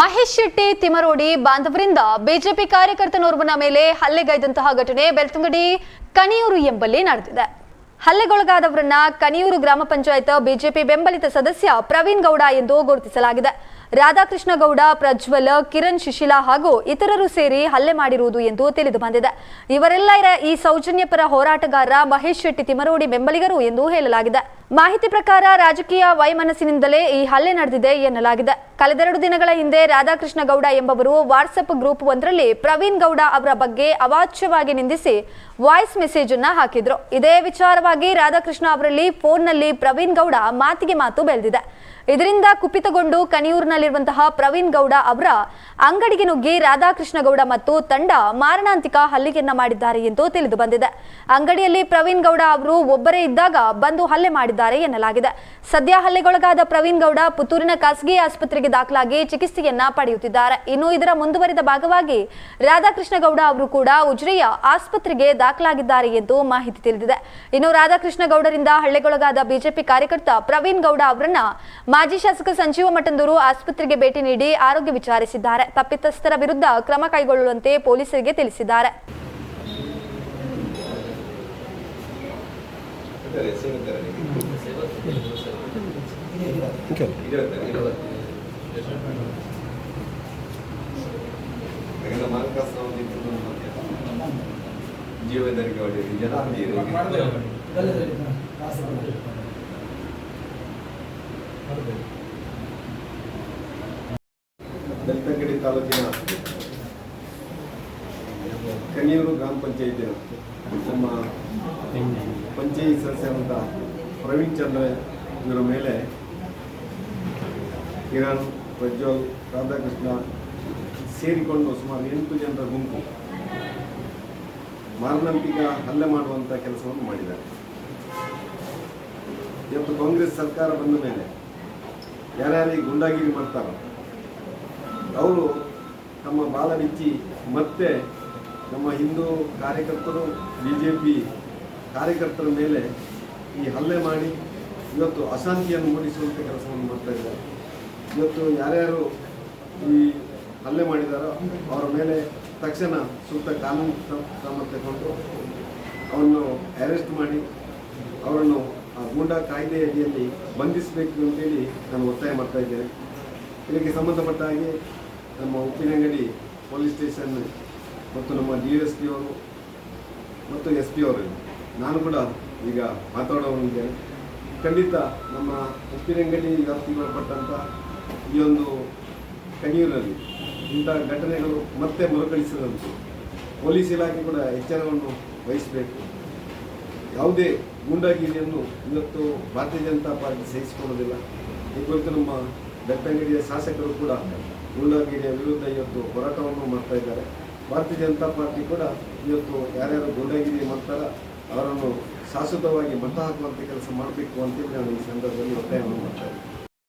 ಮಹೇಶ್ ಶೆಟ್ಟಿ ತಿಮರೋಡಿ ಬಾಂಧವರಿಂದ ಬಿಜೆಪಿ ಕಾರ್ಯಕರ್ತನೋರ್ವನ ಮೇಲೆ ಹಲ್ಲೆಗೈದಂತಹ ಘಟನೆ ಬೆಳ್ತಂಗಡಿ ಕಣಿಯೂರು ಎಂಬಲ್ಲಿ ನಡೆದಿದೆ. ಹಲ್ಲೆಗೊಳಗಾದವರನ್ನ ಕಣಿಯೂರು ಗ್ರಾಮ ಪಂಚಾಯತ್ ಬಿಜೆಪಿ ಬೆಂಬಲಿತ ಸದಸ್ಯ ಪ್ರವೀಣ್ ಗೌಡ ಎಂದು ಗುರುತಿಸಲಾಗಿದೆ. ರಾಧಾಕೃಷ್ಣ ಗೌಡ ಪ್ರಜ್ವಲ್, ಕಿರಣ್ ಶಿಶಿಲಾ ಹಾಗೂ ಇತರರು ಸೇರಿ ಹಲ್ಲೆ ಮಾಡಿರುವುದು ಎಂದು ತಿಳಿದು ಬಂದಿದೆ. ಇವರೆಲ್ಲರ ಈ ಸೌಜನ್ಯಪರ ಹೋರಾಟಗಾರ ಮಹೇಶ್ ಶೆಟ್ಟಿ ತಿಮರೋಡಿ ಬೆಂಬಲಿಗರು ಎಂದು ಹೇಳಲಾಗಿದೆ. ಮಾಹಿತಿ ಪ್ರಕಾರ ರಾಜಕೀಯ ವೈಮನಸ್ಸಿನಿಂದಲೇ ಈ ಹಲ್ಲೆ ನಡೆದಿದೆ ಎನ್ನಲಾಗಿದೆ. ಕಳೆದೆರಡು ದಿನಗಳ ಹಿಂದೆ ರಾಧಾಕೃಷ್ಣ ಗೌಡ ಎಂಬವರು ವಾಟ್ಸಪ್ ಗ್ರೂಪ್ ಒಂದರಲ್ಲಿ ಪ್ರವೀಣ್ ಗೌಡ ಅವರ ಬಗ್ಗೆ ಅವಾಚ್ಯವಾಗಿ ನಿಂದಿಸಿ ವಾಯ್ಸ್ ಮೆಸೇಜ್ ಅನ್ನ ಹಾಕಿದ್ರು. ಇದೇ ವಿಚಾರವಾಗಿ ರಾಧಾಕೃಷ್ಣ ಅವರಲ್ಲಿ ಫೋನ್ನಲ್ಲಿ ಪ್ರವೀಣ್ ಗೌಡ ಮಾತಿಗೆ ಮಾತು ಬೆಳೆದಿದೆ. ಇದರಿಂದ ಕುಪಿತಗೊಂಡು ಕಣಿಯೂರಿನಲ್ಲಿರುವಂತಹ ಪ್ರವೀಣ್ ಗೌಡ ಅವರ ಅಂಗಡಿಗೆ ನುಗ್ಗಿ ರಾಧಾಕೃಷ್ಣ ಗೌಡ ಮತ್ತು ತಂಡ ಮಾರಣಾಂತಿಕ ಹಲ್ಲೆಯನ್ನ ಮಾಡಿದ್ದಾರೆ ಎಂದು ತಿಳಿದು ಬಂದಿದೆ. ಅಂಗಡಿಯಲ್ಲಿ ಪ್ರವೀಣ್ ಗೌಡ ಅವರು ಒಬ್ಬರೇ ಇದ್ದಾಗ ಬಂದು ಹಲ್ಲೆ ಮಾಡಿದ್ದಾರೆ ಎನ್ನಲಾಗಿದೆ. ಸದ್ಯ ಹಲ್ಲೆಗೊಳಗಾದ ಪ್ರವೀಣ್ ಗೌಡ ಪುತ್ತೂರಿನ ಖಾಸಗಿ ಆಸ್ಪತ್ರೆಗೆ ದಾಖಲಾಗಿ ಚಿಕಿತ್ಸೆಯನ್ನ ಪಡೆಯುತ್ತಿದ್ದಾರೆ. ಇನ್ನು ಇದರ ಮುಂದುವರಿದ ಭಾಗವಾಗಿ ರಾಧಾಕೃಷ್ಣಗೌಡ ಅವರು ಕೂಡ ಉಜಿರೆಯ ಆಸ್ಪತ್ರೆಗೆ ದಾಖಲಾಗಿದ್ದಾರೆ ಎಂದು ಮಾಹಿತಿ ತಿಳಿದಿದೆ. ಇನ್ನು ರಾಧಾಕೃಷ್ಣ ಗೌಡರಿಂದ ಹಳ್ಳೆಗೊಳಗಾದ ಬಿಜೆಪಿ ಕಾರ್ಯಕರ್ತ ಪ್ರವೀಣ್ ಗೌಡ ಅವರನ್ನ ಮಾಜಿ ಶಾಸಕ ಸಂಜೀವ ಮಠಂದೂರು ಆಸ್ಪತ್ರೆಗೆ ಭೇಟಿ ನೀಡಿ ಆರೋಗ್ಯ ವಿಚಾರಿಸಿದ್ದಾರೆ. ತಪ್ಪಿತಸ್ಥರ ವಿರುದ್ಧ ಕ್ರಮ ಕೈಗೊಳ್ಳುವಂತೆ ಪೊಲೀಸರಿಗೆ ತಿಳಿಸಿದ್ದಾರೆ. ಜನ ಬೆಳ್ತಂಗಡಿ ತಾಲೂಕಿನ ಕನಿಯೂರು ಗ್ರಾಮ ಪಂಚಾಯಿತಿಯ ನಮ್ಮ ಪಂಚಾಯತ್ ಸದಸ್ಯರಾದ ಪ್ರವೀಣ್ ಚಂದ್ರ ಇವರ ಮೇಲೆ ಕಿರಣ್, ಪ್ರಜ್ವಲ್, ರಾಧಾಕೃಷ್ಣ ಸೇರಿಕೊಂಡು ಸುಮಾರು ಎಂಟು ಜನರ ಗುಂಪು ಮಾರಣಾಂತಿಕ ಹಲ್ಲೆ ಮಾಡುವಂಥ ಕೆಲಸವನ್ನು ಮಾಡಿದ್ದಾರೆ. ಇವತ್ತು ಕಾಂಗ್ರೆಸ್ ಸರ್ಕಾರ ಬಂದ ಮೇಲೆ ಯಾರ್ಯಾರಿಗೆ ಗುಂಡಾಗಿರಿ ಮಾಡ್ತಾರೋ ಅವರು ತಮ್ಮ ಬಾಲ ಬಿಚ್ಚಿ ಮತ್ತೆ ನಮ್ಮ ಹಿಂದೂ ಕಾರ್ಯಕರ್ತರು ಬಿ ಜೆ ಪಿ ಕಾರ್ಯಕರ್ತರ ಮೇಲೆ ಈ ಹಲ್ಲೆ ಮಾಡಿ ಇವತ್ತು ಅಶಾಂತಿಯನ್ನು ಮೂಡಿಸುವಂಥ ಕೆಲಸವನ್ನು ಮಾಡ್ತಾ ಇದ್ದಾರೆ. ಇವತ್ತು ಯಾರ್ಯಾರು ಈ ಹಲ್ಲೆ ಮಾಡಿದಾರೋ ಅವರ ಮೇಲೆ ತಕ್ಷಣ ಸೂಕ್ತ ಕಾನೂನು ಕ್ರಮ ತಗೊಂಡು ಅವರನ್ನು ಅರೆಸ್ಟ್ ಮಾಡಿ ಅವರನ್ನು ಆ ಗೂಂಡಾ ಕಾಯ್ದೆ ಅಡಿಯಲ್ಲಿ ಬಂಧಿಸಬೇಕು ಅಂತೇಳಿ ನಾನು ಒತ್ತಾಯ ಮಾಡ್ತಾ ಇದ್ದೇನೆ. ಇದಕ್ಕೆ ಸಂಬಂಧಪಟ್ಟ ಹಾಗೆ ನಮ್ಮ ಉಪ್ಪಿನಂಗಡಿ ಪೊಲೀಸ್ ಸ್ಟೇಷನ್ ಮತ್ತು ನಮ್ಮ ಡಿ ಎಸ್ ಪಿ ಅವರು ಮತ್ತು ಎಸ್ ಪಿ ಅವರು ನಾನು ಕೂಡ ಈಗ ಮಾತಾಡೋನಿದ್ದೇನೆ ಖಂಡಿತ ನಮ್ಮ ಉಪ್ಪಿನಂಗಡಿ ವ್ಯಾಪ್ತಿಗೆ ಒಳಪಟ್ಟಂಥ ಈ ಒಂದು ಕಣಿಯೂರಿನಲ್ಲಿ ಇಂಥ ಘಟನೆಗಳು ಮತ್ತೆ ಮರುಕಳಿಸದಂತೆ ಪೊಲೀಸ್ ಇಲಾಖೆ ಕೂಡ ಎಚ್ಚರವನ್ನು ವಹಿಸಬೇಕು. ಯಾವುದೇ ಗೂಂಡಾಗಿರಿಯನ್ನು ಇವತ್ತು ಭಾರತೀಯ ಜನತಾ ಪಾರ್ಟಿ ಸಹಿಸಿಕೊಳ್ಳೋದಿಲ್ಲ. ಈ ಕುರಿತು ನಮ್ಮ ಬೆಟ್ಟಂಗಡಿಯ ಶಾಸಕರು ಕೂಡ ಗೂಂಡಾಗಿರಿಯ ವಿರುದ್ಧ ಇವತ್ತು ಹೋರಾಟವನ್ನು ಮಾಡ್ತಾ ಇದ್ದಾರೆ. ಭಾರತೀಯ ಜನತಾ ಪಾರ್ಟಿ ಕೂಡ ಇವತ್ತು ಯಾರ್ಯಾರು ಗುಂಡಗಿರಿ ಮಾಡ್ತಾರ ಅವರನ್ನು ಶಾಶ್ವತವಾಗಿ ಮಟ್ಟ ಹಾಕುವಂಥ ಕೆಲಸ ಮಾಡಬೇಕು ಅಂತೇಳಿ ನಾನು ಈ ಸಂದರ್ಭದಲ್ಲಿ ಒತ್ತಾಯವನ್ನು ಮಾಡ್ತಾ ಇದ್ದೀನಿ.